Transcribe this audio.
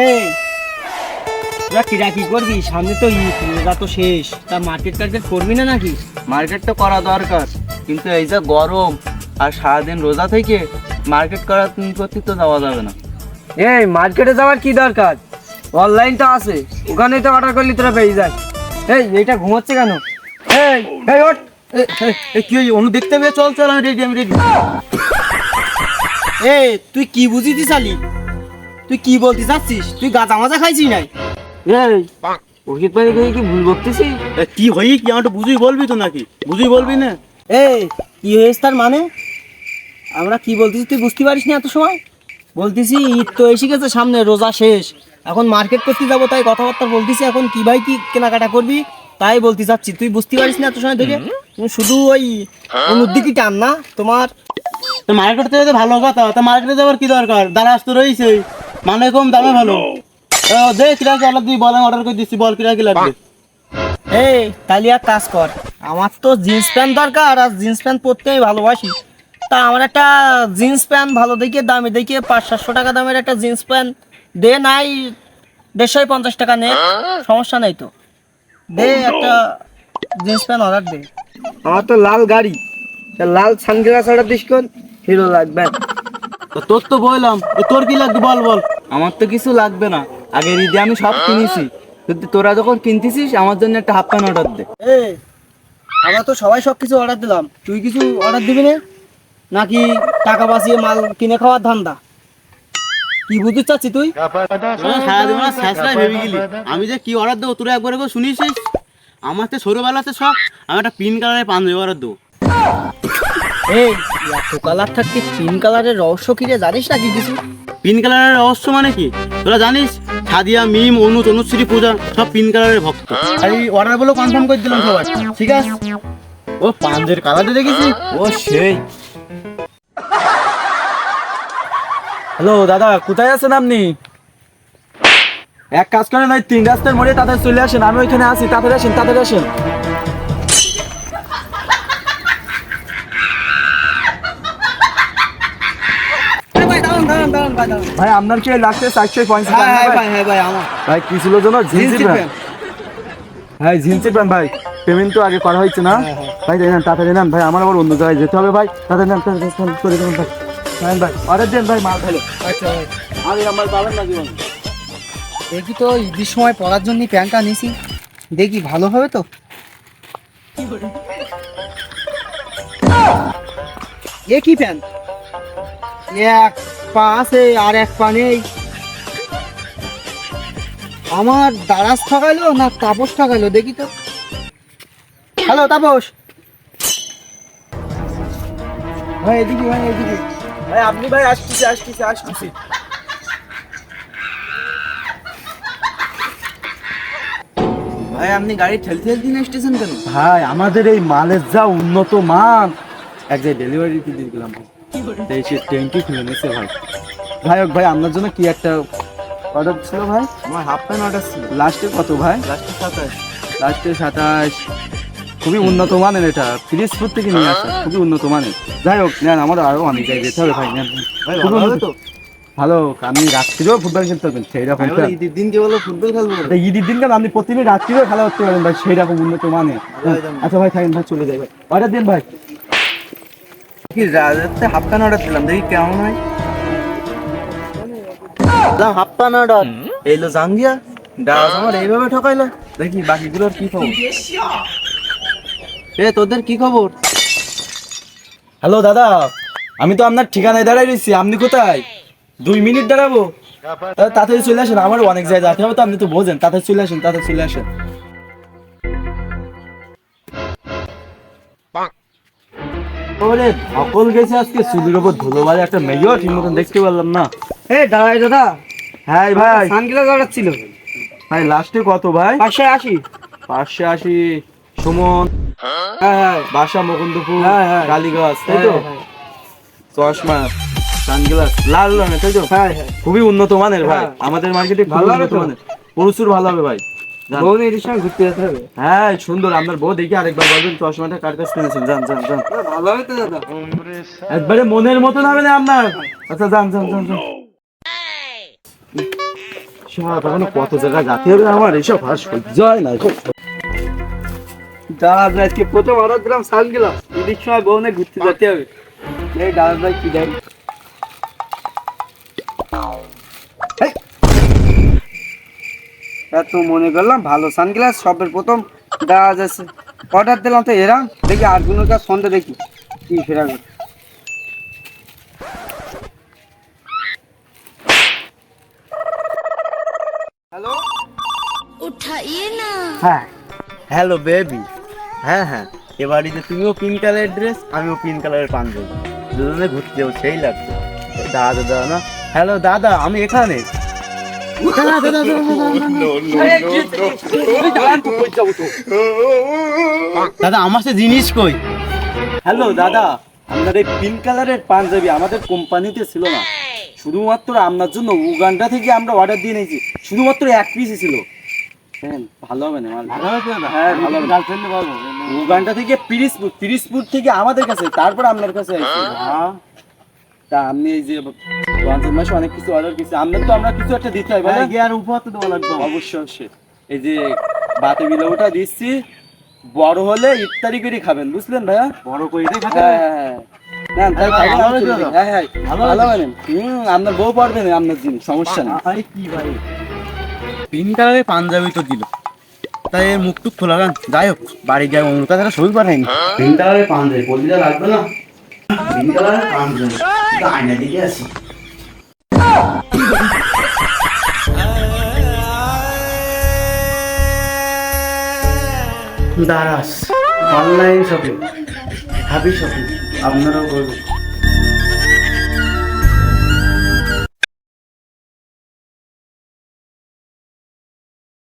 এই তোরা কিরা করবি? সামনে তো ঈদ রোজা তো শেষ। তা মার্কেট টার্কেট করবি না নাকি? মার্কেট তো করা দরকার কিন্তু এই যে গরম আর সারাদিন রোজা থেকে মার্কেট করা করতে তো যাওয়া যাবে না। এই মার্কেটে যাওয়ার কি দরকার? অনলাইন তো আছে ওখানে তো অর্ডার করলে তোরা পেয়ে যায় এই এইটা ঘুমাচ্ছে কেন? এই এই ওঠ। কি? অনু দেখতে পেয়ে চল চল আমি রেডি আমি রেডি এই তুই কি বুঝিতি চালি তুই কি বলতে চাচ্ছিস? তুই গাঁজা মাজা খাইছিস নাই? এই পানি কি ভুল বকতেছি? কি হই? কি আমাকে বুঝুই বলবি তো নাকি? বুঝুই বলবি না? এই কি হয়েছে তার মানে? আমরা কি বলতেছি তুই বুঝতে পারিস না এত সময়? বলতেছি ঈদ তো এসে গেছে সামনে রোজা শেষ। এখন মার্কেট করতে যাব তাই কথাবার্তা বলতেছি। এখন কি ভাই কি কেনাকাটা করবি? তাই বলতে চাচ্ছি। তুই বুঝতে পারিস না এত সময় থেকে শুধু ওই অনুদিকে টান না তোমার মার্কেট তো ভালো কথা। তা মার্কেটে যাবার কি দরকার? দাঁড়াস তো রয়েছে মানে কম দামে ভালো। ও, দে কিরা কি অর্ডার বল আমি অর্ডার করে দিচ্ছি বল কিরা কি লাগবে? এই তাহলে এক কাজ কর আমার তো জিন্স প্যান্ট দরকার আর জিন্স প্যান্ট পরতে আমি ভালোবাসি। তা আমার একটা জিন্স প্যান্ট ভালো দেখে দামি দেখে পাঁচ সাতশো টাকা দামের একটা জিন্স প্যান্ট দে নাই দেড়শো পঞ্চাশ টাকা নে সমস্যা নেই তো। দে একটা জিন্স প্যান্ট অর্ডার দে। আমার তো লাল গাড়ি লাল সানগ্লাস অর্ডার দিস কোন? হিরো লাগবে। তো তোর তো বললাম তোর কি লাগবে বল বল। আমার তো কিছু লাগবে না। আগের ঈদে আমি সব কিনেছি। কিন্তু তোরা যখন কিনতেছিস আমার জন্য একটা হাফ প্যান্ট অর্ডার দে। এই আমরা তো সবাই সব কিছু অর্ডার দিলাম। তুই কিছু অর্ডার দিবি না? নাকি টাকা বাঁচিয়ে মাল কিনে খাওয়ার ধান্দা? কি বুঝতে চাচ্ছি তুই? সারাদিন আমার শেষরাই ভেবে গেলি। আমি যে কি অর্ডার দেবো তোরা একবার একবার শুনিস আমার তো ছোটবেলাতে শখ আমি একটা পিন কালারের পাঞ্জাবি অর্ডার দেবো। এই এত কালার থাকতে পিঙ্ক কালারের রহস্য কি রে? জানিস নাকি কিছু? পিন কালারের রহস্য মানে কি? তোরা জানিস, সাদিয়া, মিম, অনু অনুশ্রী পূজা, সব পিন কালারের ভক্ত। এই অর্ডারগুলো কনফার্ম করে দিলাম সবাই ঠিক আছে? ও, পাঞ্জের কালারটা দেখেছি। ও, সেই। হ্যালো, দাদা, কোথায় আছেন আপনি? এক কাজ করেন, ওই তিন রাস্তার মোড়ে তাদের চলে আসেন, আমি ওইখানে আছি, তাড়াতাড়ি আসেন তাড়াতাড়ি আসেন। ভাই আপনার কি লাগছে চারশো পঞ্চাশ হ্যাঁ হ্যাঁ ভাই? হ্যাঁ ভাই আমার। ভাই কি ছিল যেন? জিন্সি জিন্সের প্যান্ট। হ্যাঁ জিন্সি প্যান্ট ভাই। পেমেন্ট তো আগে করা হয়েছে না? ভাই নেন তাড়াতাড়ি নেন ভাই আমার আবার অন্য জায়গায় যেতে হবে ভাই। তাড়াতাড়ি নেন করে দেবেন ভাই। নেন ভাই। অর্ডার দেন ভাই মাল ভালো আচ্ছা ভাই। আমি আমার পাবেন না জীবন। দেখি তো ঈদের সময় পরার জন্য প্যান্টটা নিছি দেখি ভালো হবে তো? এ কি প্যান্ট? এক পা আছে আর এক পা নেই। আমার দারাজ ঠকাইলো না তাপস ঠকাইলো দেখি তো। হ্যালো তাপস। ভাই এদিকে ভাই এদিকে। ভাই আপনি ভাই আসতেছি আসতেছি আসতেছি। ভাই আপনি গাড়ি ঠেলতে ঠেলতে নিয়ে এসেছেন কেন? ভাই আমাদের এই মালের যা উন্নত মান। এক জায়গায় ডেলিভারি দিয়ে দিলাম। ভাই সে ট্যাঙ্কি খুলে নিয়েছে ভাই। ভাই হোক ভাই আপনার জন্য কি একটা অর্ডার ছিল ভাই? আমার হাফ প্যান্ট অর্ডার ছিল। লাস্টে কত ভাই? লাস্টে সাতাশ। লাস্টে সাতাশ। খুবই উন্নত মানের এটা। ফিরিজপুর থেকে নিয়ে আসা। খুবই উন্নত মানের। যাই হোক নেন আমাদের আরও অনেক জায়গায় যেতে হবে ভাই নেন খুবই ভালো উন্নত। ভালো আমি রাত্রিরেও ফুটবল খেলতে পারবেন সেই রকম ঈদের দিন কে বলো ফুটবল খেলব? ঈদের দিন কেন আপনি প্রতিদিন রাত্রিরেও খেলা করতে পারেন ভাই সেই রকম উন্নত মানে আচ্ছা ভাই থাকেন ভাই চলে যাই ভাই। অর্ডার দিন ভাই। কি রাজাতে হাফ প্যান্ট অর্ডার দিলাম দেখি কেমন হয়। হাফ প্যান্ট অর্ডার এইলো জাঙ্গিয়া ডাস আমার এইভাবে ঠকাইলো। দেখি বাকিগুলোর কি খবর। এ তোদের কি খবর? হ্যালো দাদা আমি তো আপনার ঠিকানায় দাঁড়াই রয়েছি আপনি কোথায়? দুই মিনিট দাঁড়াবো। তাহলে তাড়াতাড়ি চলে আসেন আমার অনেক জায়গায় যেতে হবে তো আপনি তো বোঝেন তাড়াতাড়ি চলে আসেন তাড়াতাড়ি চলে আসেন। ওরে ধকল গেছে আজকে। চুলির ওপর ধুলো বাজে একটা মেয়েও ঠিক মতন দেখতে পারলাম না। এ দাঁড়াই দাদা। হ্যাঁ ভাই। সানগ্লাস অর্ডার ছিল। ভাই লাস্টে কত ভাই? পাঁচশো আশি। পাঁচশো আশি। সুমন। হ্যাঁ হ্যাঁ। বাসা মুকুন্দপুর হ্যাঁ। কালীগঞ্জ তাই তো? চশমা সানগ্লাস লাল রঙের তাই তো? খুবই উন্নত মানের ভাই। আমাদের মার্কেটে হবে উন্নত মানের। প্রচুর ভালো হবে ভাই। যান। বউ এর সঙ্গে ঘুরতে যেতে হবে। হ্যাঁ সুন্দর আপনার বউ দেখি আরেকবার বলবেন চশমাটা কার কাছে কিনেছেন যান যান যান ভালো হবে তো দাদা। একবারে মনের মতন হবে না আপনার? আচ্ছা যান যান যান যান তখন কত জায়গায় যেতে হবে আমার? এসব আর সহ্য হয় না দাদা আজকে প্রথম অর্ডার দিলাম সানগ্লাস ঈদের সময় বউনে ঘুরতে যেতে হবে। এই দাদা ভাই কি দেয় এত মনে করলাম ভালো সানগ্লাস সবের প্রথম দেওয়া যাচ্ছে। অর্ডার দিলাম তো এরা দেখি আর কোনো কাজ সন্ধে দেখি কি ফেরাবে হ্যালো? উঠাইয়ে না। হ্যাঁ। হ্যালো বেবি হ্যাঁ হ্যাঁ। এ বাড়িতে তুমিও পিঙ্ক কালারের ড্রেস আমিও পিঙ্ক কালারের পাঞ্জাবি। দুজনে ঘুরতে যাব সেই লাগছে। দাদা দাদা না? হ্যালো দাদা আমি এখানে। দাদা আমার সে জিনিস কই? হ্যালো দাদা আপনার এই পিঙ্ক কালারের পাঞ্জাবি আমাদের কোম্পানিতে ছিল না। শুধুমাত্র আপনার জন্য উগান্ডা থেকে আমরা অর্ডার দিয়ে নিয়েছি। শুধুমাত্র এক পিসই ছিল। হ্যাঁ, ভালো হবে না মাল। হ্যাঁ ভালো হবে গার্লফ্রেন্ড পাবো উগান্ডা থেকে পিরিসপুর পিরিসপুর থেকে আমাদের কাছে তারপর আপনার কাছে আসছে হ্যাঁ। তা আপনি এই যে রমজান মাসে অনেক কিছু অর্ডার কিছু আপনার তো আমরা কিছু একটা দিতে হয় বলেন গিয়ার উপহার তো দেওয়া লাগবে অবশ্যই অবশ্যই। এই যে বাতে বিলোটা দিচ্ছি বড় হলে ইফতারি করে খাবেন বুঝলেন ভাইয়া? বড় করে হ্যাঁ হ্যাঁ হ্যাঁ? হ্যাঁ, ভালো ভালো হুম আপনার বউ পারবে না আপনার জিনিস সমস্যা নেই। আরে কি ভাই। পিঙ্ক কালারের পাঞ্জাবি তো দিল। তাই এর মুখ টুক খোলা গান যাই হোক বাড়ি গিয়ে অন্য কাছে ছবি পাঠাইনি পিঙ্ক কালারের পাঞ্জাবি পলিটা লাগবে না? পিঙ্ক কালারের পাঞ্জাবি। আয়না দিকে আসি Daraz online shopping happy shopping আপনারাও করবেন